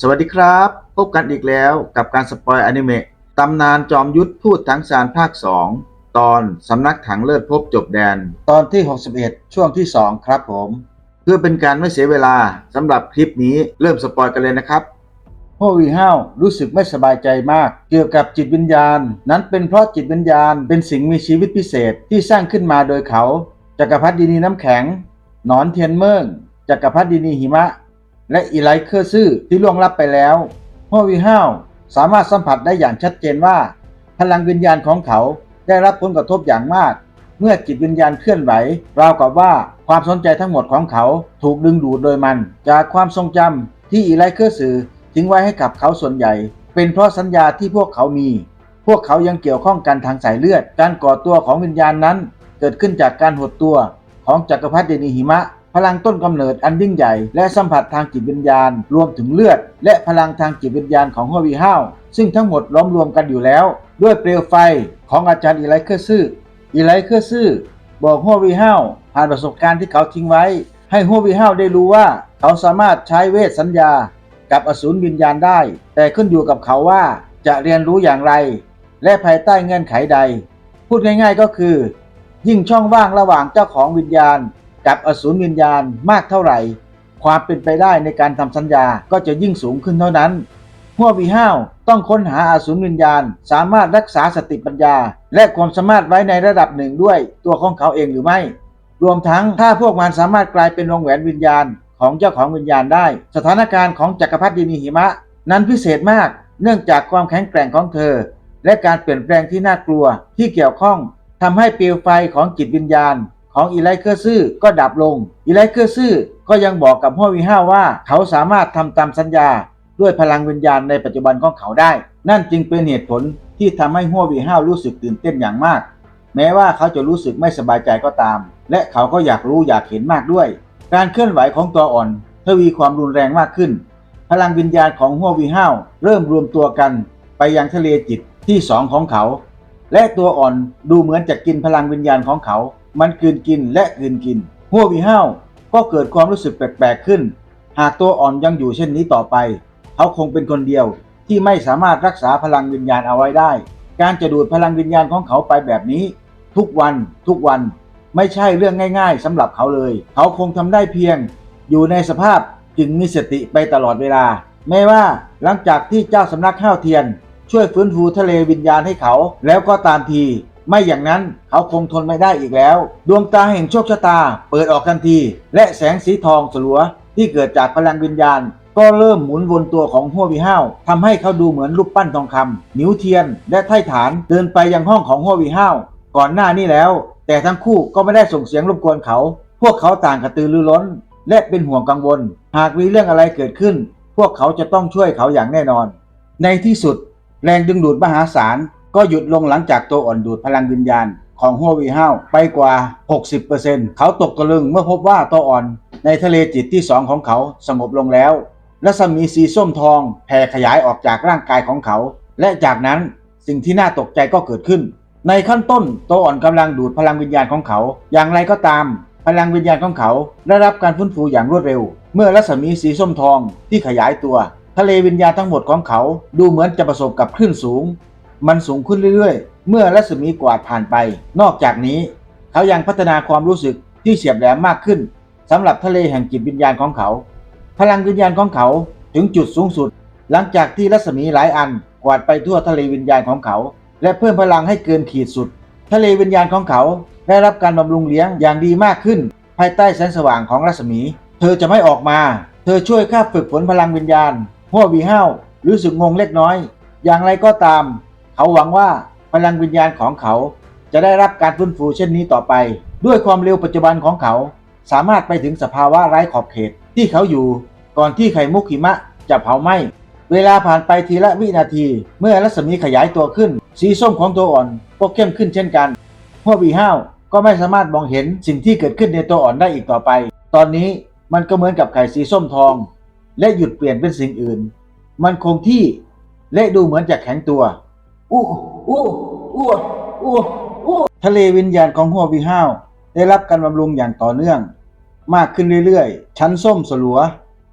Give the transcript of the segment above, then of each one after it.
สวัสดีครับ พบกันอีกแล้วกับการสปอยอนิเมะตำนานจอมยุทธพูดทั้งสารภาค 2 ตอนสำนักถังเลิศพบจบแดน ตอนที่ 61 ช่วงที่ 2 ครับผม เพื่อเป็นการไม่เสียเวลาสำหรับคลิปนี้เริ่มสปอยกันเลยนะครับพวกวีห้าวรู้สึกไม่สบายใจมาก เกี่ยวกับจิตวิญญาณ นั้นเป็นเพราะจิตวิญญาณเป็นสิ่งมีชีวิตพิเศษที่สร้างขึ้นมาโดยเขาจักรพรรดินีน้ำแข็ง หนอนเทียนเมิงจักรพรรดินีหิมะ และอีไลเคอร์ซื่อที่ล่วงลับไปแล้วพวกวีห้าวสามารถสัมผัสได้อย่างชัดเจนว่า พลังวิญญาณของเขาได้รับผลกระทบอย่างมาก เมื่อจิตวิญญาณเคลื่อนไหว ราวกับว่าความสนใจทั้งหมดของเขาถูกดึงดูดโดยมัน จากความทรงจำที่อีไลเคอร์ซื่อทิ้งไว้ให้กับเขาส่วนใหญ่ เป็นเพราะสัญญาที่พวกเขามี พวกเขายังเกี่ยวข้องกันทางสายเลือด การก่อตัวของวิญญาณนั้น เกิดขึ้นจากการหดตัวของจักรพรรดินีหิมะ พลังต้นกำเนิดอันยิ่งใหญ่ และสัมผัสทางจิตวิญญาณ รวมถึงเลือด และพลังทางจิตวิญญาณของฮัววีห้าวซึ่งทั้งหมดล้อมรวมกันอยู่แล้ว ด้วยเปลวไฟของอาจารย์อีไลเคอร์ซื่ออีไลเคอร์ซื่อบอกฮัววีห้าวผ่านประสบการณ์ที่เขาทิ้งไว้ ให้ฮัววีห้าวได้รู้ว่าเขาสามารถใช้เวทสัญญา กับอสูรวิญญาณได้ แต่ขึ้นอยู่กับเขาว่าจะเรียนรู้อย่างไร และภายใต้เงื่อนไขใด พูดง่ายๆก็คือ ยิ่งช่องว่างระหว่างเจ้าของวิญญาณ กับอสูรวิญญาณมากเท่าไหร่ ความเป็นไปได้ในการทำสัญญาก็จะยิ่งสูงขึ้นเท่านั้นหัววีห้าวต้องค้นหาอสูรวิญญาณ สามารถรักษาสติปัญญา และความสามารถไว้ในระดับหนึ่งด้วยตัวของเขาเองหรือไม่ รวมทั้งถ้าพวกมันสามารถกลายเป็นวงแหวนวิญญาณ ของเจ้าของวิญญาณได้ สถานการณ์ของจักรพรรดินีหิมะ นั้นพิเศษมากเนื่องจากความแข็งแกร่งของเธอ และการเปลี่ยนแปลงที่น่ากลัวที่เกี่ยวข้องทำให้เปลวไฟของจิตวิญญาณ ของอีไลเคอร์ซื่อก็ดับลง อีไลเคอร์ซื่อก็ยังบอกกับฮัววีห้าว่า เขาสามารถทำตามสัญญา ด้วยพลังวิญญาณในปัจจุบันของเขาได้ นั่นจึงเป็นเหตุผลที่ทำให้ฮัววีห้ารู้สึกตื่นเต้นอย่างมาก แม้ว่าเขาจะรู้สึกไม่สบายใจก็ตาม และเขาก็อยากรู้อยากเห็นมากด้วย การเคลื่อนไหวของตัวอ่อนทวีความรุนแรงมากขึ้น พลังวิญญาณของฮัววีห้าวเริ่มรวมตัวกันไปยังทะเลจิตที่สองของเขา และตัวอ่อนดูเหมือนจะกินพลังวิญญาณของเขา มันกืนกินและกืนกิน หัววีห้าวก็เกิดความรู้สึกแปลกๆขึ้น หากตัวอ่อนยังอยู่เช่นนี้ต่อไป เขาคงเป็นคนเดียวที่ไม่สามารถรักษาพลังวิญญาณเอาไว้ได้ การจะดูดพลังวิญญาณของเขาไปแบบนี้ ทุกวัน ทุกวัน ไม่ใช่เรื่องง่าย ๆสำหรับเขาเลย เขาคงทำได้เพียง อยู่ในสภาพจึงมีสติไปตลอดเวลา แม้ว่าหลังจากที่เจ้าสำนักข้าวเทียน ช่วยฟื้นฟูทะเลวิญญาณให้เขา แล้วก็ตามที ไม่อย่างนั้นเขาคงทนไม่ได้อีกแล้ว ดวงตาแห่งโชคชะตาเปิดออกทันที และแสงสีทองสลัวที่เกิดจากพลังวิญญาณ ก็เริ่มหมุนวนตัวของหัววีห้าวทำให้เขาดูเหมือนรูปปั้นทองคำนิ้วเทียน และไถ่ฐานเดินไปยังห้องของหัววีห้าวก่อนหน้านี้แล้ว แต่ทั้งคู่ก็ไม่ได้ส่งเสียงรบกวนเขา พวกเขาต่างกระตือรือร้น และเป็นห่วงกังวล หากมีเรื่องอะไรเกิดขึ้น พวกเขาจะต้องช่วยเขาอย่างแน่นอน ในที่สุด แรงดึงดูดมหาศาล ก็หยุดลงหลังจากตัวอ่อนดูดพลังวิญญาณของฮัววีห้าวไปกว่า 60%เขาตกตะลึงเมื่อพบว่าตัวอ่อนในทะเลจิตที่สองของเขาสงบลงแล้วและสมีสีส้มทองแผ่ขยายออกจากร่างกายของเขา และจากนั้นสิ่งที่น่าตกใจก็เกิดขึ้น ในขั้นต้นตัวอ่อนกำลังดูดพลังวิญญาณของเขา อย่างไรก็ตาม พลังวิญญาณของเขาได้รับการฟื้นฟูอย่างรวดเร็ว เมื่อรัศมีสีส้มทองที่ขยายตัว ทะเลวิญญาณทั้งหมดของเขา ดูเหมือนจะประสบกับคลื่นสูง มันสูงขึ้นเรื่อยๆ เมื่อรัศมีกวาดผ่านไป นอกจากนี้ เขายังพัฒนาความรู้สึกที่เฉียบแหลมมากขึ้นสำหรับทะเลแห่งจิตวิญญาณของเขา พลังวิญญาณของเขาถึงจุดสูงสุด หลังจากที่รัศมีหลายอันกวาดไปทั่วทะเลวิญญาณของเขา และเพิ่มพลังให้เกินขีดสุด ทะเลวิญญาณของเขาได้รับการบำรุงเลี้ยงอย่างดีมากขึ้น ภายใต้แสงสว่างของรัศมี เธอจะไม่ออกมา เธอช่วยข้าฝึกฝนพลังวิญญาณหัววีห้าวรู้สึกงงเล็กน้อย อย่างไรก็ตาม เขาหวังว่าพลังวิญญาณของเขาจะได้รับการฟื้นฟูเช่นนี้ต่อไป ด้วยความเร็วปัจจุบันของเขา สามารถไปถึงสภาวะไร้ขอบเขตที่เขาอยู่ ก่อนที่ไข่มุกหิมะจะเผาไหม้เวลาผ่านไปทีละวินาที เมื่อรัศมีขยายตัวขึ้น สีส้มของตัวอ่อนก็เข้มขึ้นเช่นกันหัววีห้าวก็ไม่สามารถมองเห็นสิ่งที่เกิดขึ้นในตัวอ่อนได้อีกต่อไป ตอนนี้มันก็เหมือนกับไข่สีส้มทอง และหยุดเปลี่ยนเป็นสิ่งอื่น มันคงที่และดูเหมือนจะแข็งตัว อู้อู้อู้อู้อู้ทะเลวิญญาณของหัววีห้าวได้รับการบำรุงอย่างต่อเนื่อง มากขึ้นเรื่อยๆ ชั้นส้มสลัว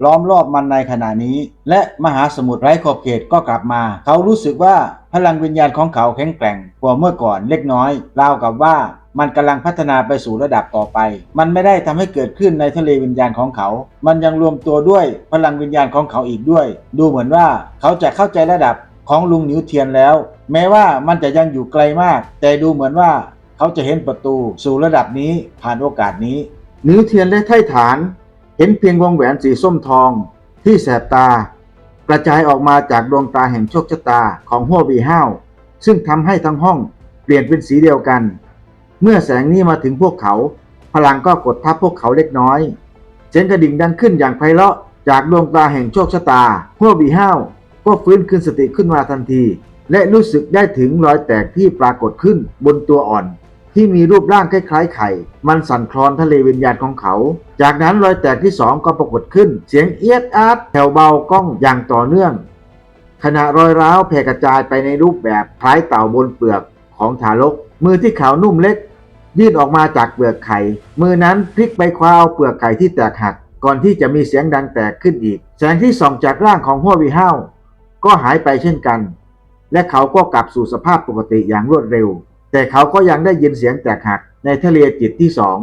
ล้อมรอบมันในขณะนี้ และมหาสมุทรไร้ขอบเขตก็กลับมา เขารู้สึกว่าพลังวิญญาณของเขาแข็งแกร่งกว่าเมื่อก่อนเล็กน้อย ราวกับว่ามันกำลังพัฒนาไปสู่ระดับต่อไป มันไม่ได้ทำให้เกิดขึ้นในทะเลวิญญาณของเขา มันยังรวมตัวด้วยพลังวิญญาณของเขาอีกด้วย ดูเหมือนว่าเขาจะเข้าใจระดับ ของลุงหนิวเทียนแล้ว แม้ว่ามันจะยังอยู่ไกลมาก แต่ดูเหมือนว่าเขาจะเห็นประตูสู่ระดับนี้ผ่านโอกาสนี้ นิ้วเทียนและไถ่ฐาน เห็นเพียงวงแหวนสีส้มทอง ที่แสบตา กระจายออกมาจากดวงตาแห่งโชคชะตาของหัววีห้าวซึ่งทำให้ทั้งห้องเปลี่ยนเป็นสีเดียวกัน เมื่อแสงนี้มาถึงพวกเขา พลังก็กดทับพวกเขาเล็กน้อยเสียงกระดิ่งดังขึ้นอย่างไพเราะจากดวงตาแห่งโชคชะตาหัววีห้าว ก็ฟื้นคืนสติขึ้นมาทันที และรู้สึกได้ถึงรอยแตกที่ปรากฏขึ้นบนตัวอ่อน ที่มีรูปร่างคล้ายๆไข่ มันสั่นคลอนทะเลวิญญาณของเขา จากนั้นรอยแตกที่สองก็ปรากฏขึ้น เสียงเอียดอาร์ตแผ่วเบาก้องอย่างต่อเนื่อง ขณะรอยร้าวแผ่กระจายไปในรูปแบบคล้ายเต่าบนเปลือกของทารก มือที่ขาวนุ่มเล็กยื่นออกมาจากเปลือกไข่ มือนั้นพลิกไปคว้าเอาเปลือกไข่ที่แตกหัก ก่อนที่จะมีเสียงดังแตกขึ้นอีก แสงที่ส่องจากร่างของหัววีห้าว ก็หายไปเช่นกัน และเขาก็กลับสู่สภาพปกติอย่างรวดเร็ว แต่เขาก็ยังได้ยินเสียงแตกหักในทะเลจิตที่สอง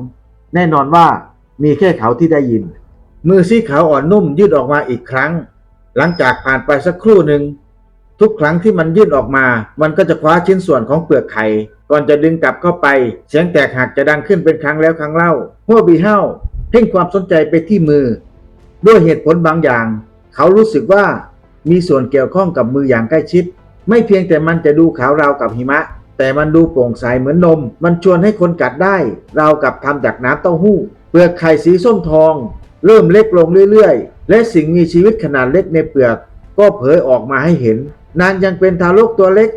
แน่นอนว่ามีแค่เขาที่ได้ยิน มือสีขาวอ่อนนุ่มยืดออกมาอีกครั้ง หลังจากผ่านไปสักครู่หนึ่งทุกครั้งที่มันยื่นออกมา มันก็จะคว้าชิ้นส่วนของเปลือกไข่ ก่อนจะดึงกลับเข้าไป เสียงแตกหักจะดังขึ้นเป็นครั้งแล้วครั้งเล่าหัวบีเฮาเพ่งความสนใจไปที่มือ ด้วยเหตุผลบางอย่าง เขารู้สึกว่า มีส่วนเกี่ยวข้องกับมืออย่างใกล้ชิด ไม่เพียงแต่มันจะดูขาวราวกับหิมะ แต่มันดูโปร่งใสเหมือนนม มันชวนให้คนกัดได้ ราวกับทำจากน้ำเต้าหู้ เปลือกไข่สีส้มทอง เริ่มเล็กลงเรื่อยๆ และสิ่งมีชีวิตขนาดเล็กในเปลือก ก็เผยออกมาให้เห็น นางยังเป็นทารกตัวเล็ก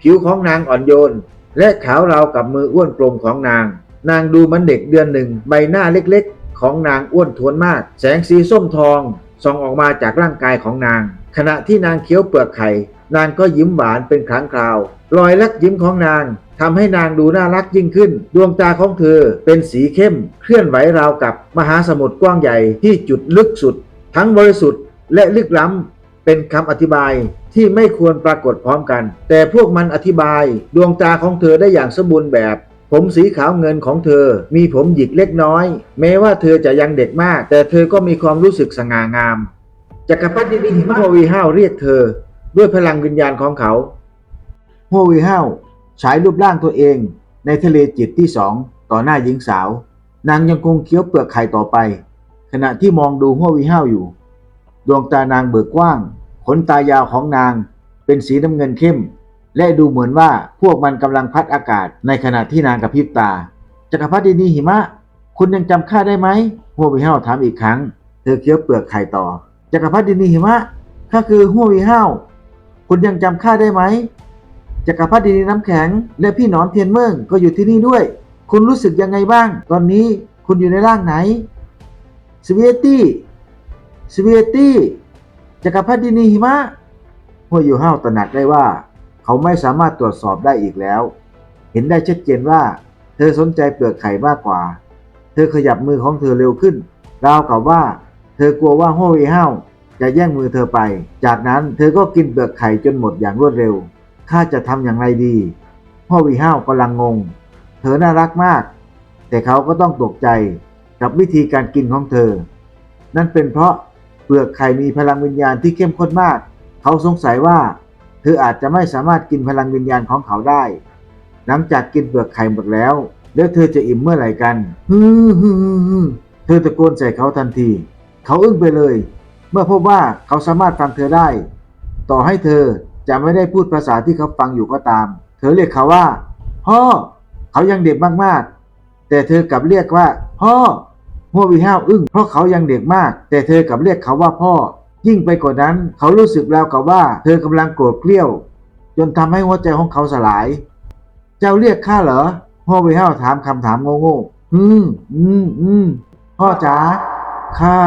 ผิวของนางอ่อนโยน และขาวราวกับมืออ้วนกลมของนาง นางดูมันเด็กเดือนหนึ่ง ใบหน้าเล็กๆ ของนางอ้วนท้วนมาก แสงสีส้มทองส่องออกมาจากร่างกายของนาง ขณะที่นางเคี้ยวเปลือกไข่ นางก็ยิ้มหวานเป็นครั้งคราว รอยลักยิ้มของนางทำให้นางดูน่ารักยิ่งขึ้น ดวงตาของเธอเป็นสีเข้ม เคลื่อนไหวราวกับมหาสมุทรกว้างใหญ่ที่จุดลึกสุด ทั้งบริสุทธิ์และลึกล้ำเป็นคำอธิบายที่ไม่ควรปรากฏพร้อมกัน แต่พวกมันอธิบายดวงตาของเธอได้อย่างสมบูรณ์แบบ ผมสีขาวเงินของเธอ มีผมหยิกเล็กน้อย แม้ว่าเธอจะยังเด็กมาก แต่เธอก็มีความรู้สึกสง่างาม จักรพรรดิดิหิมะโฮวีห้าวเรียกเธอ ด้วยพลังวิญญาณของเขาโฮวีห้าวฉายรูปร่างตัวเองในทะเลจิตที่สองต่อหน้าหญิงสาว นางยังคงเคี้ยวเปลือกไข่ต่อไป ขณะที่มองดูหัววีห้าวอยู่ ดวงตานางเบิกกว้าง ขนตายาวของนางเป็นสีน้ำเงินเข้ม และดูเหมือนว่าพวกมันกำลังพัดอากาศในขณะที่นางกระพริบตาจักรพรรดินีหิมะ คุณยังจำข้าได้ไหมหัววีห้าวถามอีกครั้ง เธอเคี้ยวเปลือกไข่ต่อ จักรพรรดินีหิมะข้าคือหัววีห้าวคุณยังจำข้าได้ไหมจักรพรรดินีน้ำแข็ง และพี่หนอนเทียนเมืองก็อยู่ที่นี่ด้วย คุณรู้สึกยังไงบ้าง ตอนนี้คุณอยู่ในร่างไหนสเวียตี้สเวียตี้จักรพรรดินีหิมะหัวยูห้าวตระหนักได้ว่า เขาไม่สามารถตรวจสอบได้อีกแล้ว เห็นได้ชัดเจนว่า เธอสนใจเปลือกไข่มากกว่า เธอขยับมือของเธอเร็วขึ้นราวกับว่า เธอกลัวว่าหัววีห้าวจะแย่งมือเธอไป จากนั้นเธอก็กินเปลือกไข่จนหมดอย่างรวดเร็ว ข้าจะทำอย่างไรดีหัววีห้าวกำลังงง เธอน่ารักมาก แต่เขาก็ต้องตกใจกับวิธีการกินของเธอ นั่นเป็นเพราะเปลือกไข่มีพลังวิญญาณที่เข้มข้นมาก เขาสงสัยว่า เธออาจจะไม่สามารถกินพลังวิญญาณของเขาได้ หลังจากกินเปลือกไข่หมดแล้ว แล้วเธอจะอิ่มเมื่อไหร่กันฮึฮึฮึฮึเธอตะโกนใส่เขาทันที เขาอึ้งไปเลย เมื่อพบว่าเขาสามารถฟังเธอได้ ต่อให้เธอจะไม่ได้พูดภาษาที่เขาฟังอยู่ก็ตาม เธอเรียกเขาว่าพ่อเขายังเด็กมากๆ แต่เธอกลับเรียกว่า พ่อหัววีห้าวอึ้งเพราะเขายังเด็กมาก แต่เธอกลับเรียกเขาว่าพ่อ ยิ่งไปกว่านั้น เขารู้สึกแล้วกับว่า เธอกำลังโกรธเกลี้ยว จนทำให้หัวใจของเขาสลาย เจ้าเรียกข้าเหรอพ่อวีห้าวถามคำถามโง่ๆอืมอืมอืมพ่อจ๋า ข้า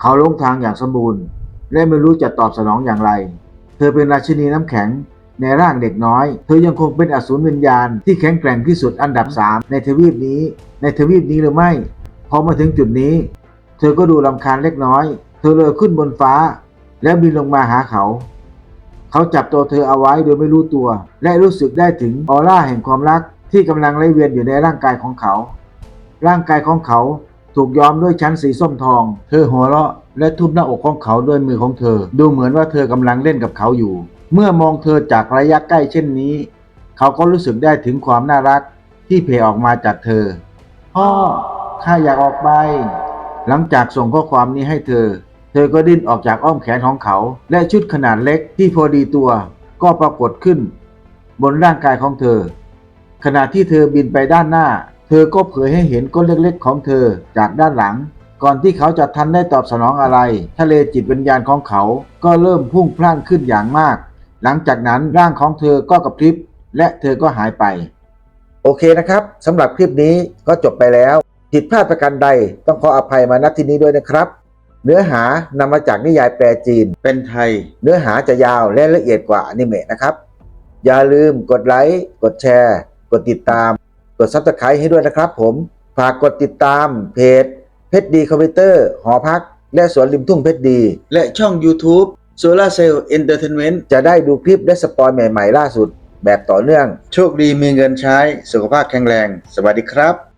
เขาลงทางอย่างสมบูรณ์ และไม่รู้จะตอบสนองอย่างไร เธอเป็นราชินีน้ำแข็งในร่างเด็กน้อย เธอยังคงเป็นอสูรวิญญาณที่แข็งแกร่งที่สุดอันดับ 3 ในทวีปนี้ ในทวีปนี้หรือไม่ พอมาถึงจุดนี้เเธอก็ดูลำคาญเล็กน้อย เธอเลยขึ้นบนฟ้า แล้วบินลงมาหาเขา เขาจับตัวเธอเอาไว้โดยไม่รู้ตัว และรู้สึกได้ถึงออร่าแห่งความรักที่กำลังไหลเวียนอยู่ในร่างกายของเขา ร่างกายของเขา ถูกย้อมด้วยชั้นสีส้มทอง เธอหัวเราะและทุบหน้าอกของเขาด้วยมือของเธอ ดูเหมือนว่าเธอกำลังเล่นกับเขาอยู่ เมื่อมองเธอจากระยะใกล้เช่นนี้ เขาก็รู้สึกได้ถึงความน่ารักที่เพออกมาจากเธอ พ่อข้าอยากออกไป หลังจากส่งข้อความนี้ให้เธอ เธอก็ดิ้นออกจากอ้อมแขนของเขา และชุดขนาดเล็กที่พอดีตัว ก็ปรากฏขึ้น บนร่างกายของเธอ ขณะที่เธอบินไปด้านหน้า ธอก็เผยให้เห็นก้นเล็กๆของเธอจากด้านหลัง ก่อนที่เขาจะทันได้ตอบสนองอะไร ทะเลจิตวิญญาณของเขาก็เริ่มพุ่งพล่านขึ้นอย่างมาก หลังจากนั้นร่างของเธอก็กระพริบ และเธอก็หายไป โอเคนะครับสำหรับคลิปนี้ก็จบไปแล้ว ผิดพลาดประการใดต้องขออภัยมาณที่นี้ด้วยนะครับ เนื้อหานำมาจากนิยายแปลจีน เป็นไทย เนื้อหาจะยาวและละเอียดกว่าอนิเมะนะครับ อย่าลืมกดไลค์กดแชร์ กดติดตามก ดซับสไครต์ให้ด้วยนะครับผมฝากกดติดตามเพจเพชรดีคอมพิวเตอร์หอพัก และสวนริมทุ่งเพชรดี และช่อง YouTube Solar Cell Entertainment จะได้ดูคลิปและสปอยใหม่ ๆ ล่าสุด แบบต่อเนื่อง โชคดีมีเงินใช้ สุขภาพแข็งแรง สวัสดีครับ